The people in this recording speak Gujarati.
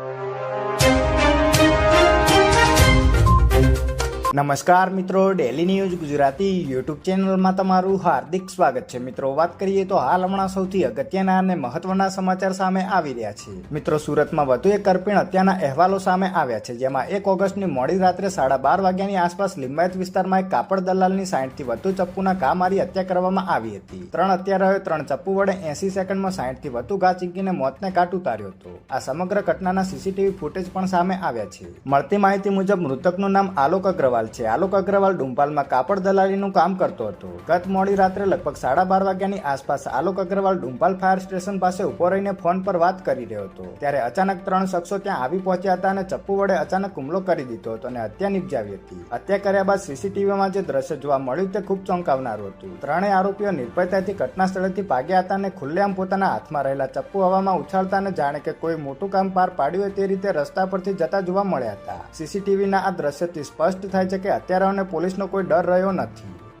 you. નમસ્કાર મિત્રો ડેલી ન્યૂઝ ગુજરાતી યુટ્યુબ ચેનલમાં તમારું હાર્દિક સ્વાગત છે. મિત્રો, વાત કરીએ તો હાલ હમણાં સૌથી અગત્યના અને મહત્વના સમાચાર સામે આવી રહ્યા છે. મિત્રો, સુરતમાં વધુ એક કરપીણ હત્યાના અહેવાલો સામે આવ્યા છે, જેમાં એક ઓગસ્ટની મોડી રાત્રે સાડા બાર વાગ્યાની આસપાસ લિંબાયત વિસ્તારમાં એક કાપડ દલાલની સાઠથી વધુ ચપ્પુના ઘા મારી હત્યા કરવામાં આવી હતી. ત્રણ હત્યારાઓએ ત્રણ ચપ્પુ વડે એસી સેકન્ડમાં સાઠથી વધુ ઘા ચીંકીને મોતને કાટ ઉતાર્યો હતો. આ સમગ્ર ઘટનાના સીસીટીવી ફૂટેજ પણ સામે આવ્યા છે. મળતી માહિતી મુજબ મૃતકનું નામ આલોક અગ્રવાલ છે. આલોક અગ્રવાલ ડુંપાલમાં કાપડ દલાલીનું કામ કરતો હતો. ગત મોડી રાત્રે લગભગ સાડા બાર વાગ્યાની આસપાસ આલોક અગ્રવાલ ડુંપાલ ફાયર સ્ટેશન પાસે ઊભો રહીને ફોન પર વાત કરી રહ્યો હતો. ત્યારે અચાનક ત્રણ શખ્સો ત્યાં આવી પહોંચ્યા હતા અને ચપ્પુ વડે અચાનક હુમલો કરી દીધો હતો અને હત્યા નિપજાવી હતી. હત્યા કર્યા બાદ સીસીટીવીમાં જે દ્રશ્ય જોવા મળ્યું તે ખૂબ ચોંકાવનારું હતું. ત્રણેય આરોપીઓ નિર્ભયતાથી ઘટના સ્થળેથી ભાગ્યા હતા અને ખુલ્લેઆમ પોતાના હાથમાં રહેલા ચપ્પુ હવામાં ઉછાળતા અને જાણે કે કોઈ મોટું કામ પાર પાડ્યું તે રીતે રસ્તા પરથી જતા જોવા મળ્યા હતા. સીસીટીવીના આ દ્રશ્યથી સ્પષ્ટ થાય છે કે હત્યારાઓને પોલીસનો કોઈ ડર રહ્યો નથી.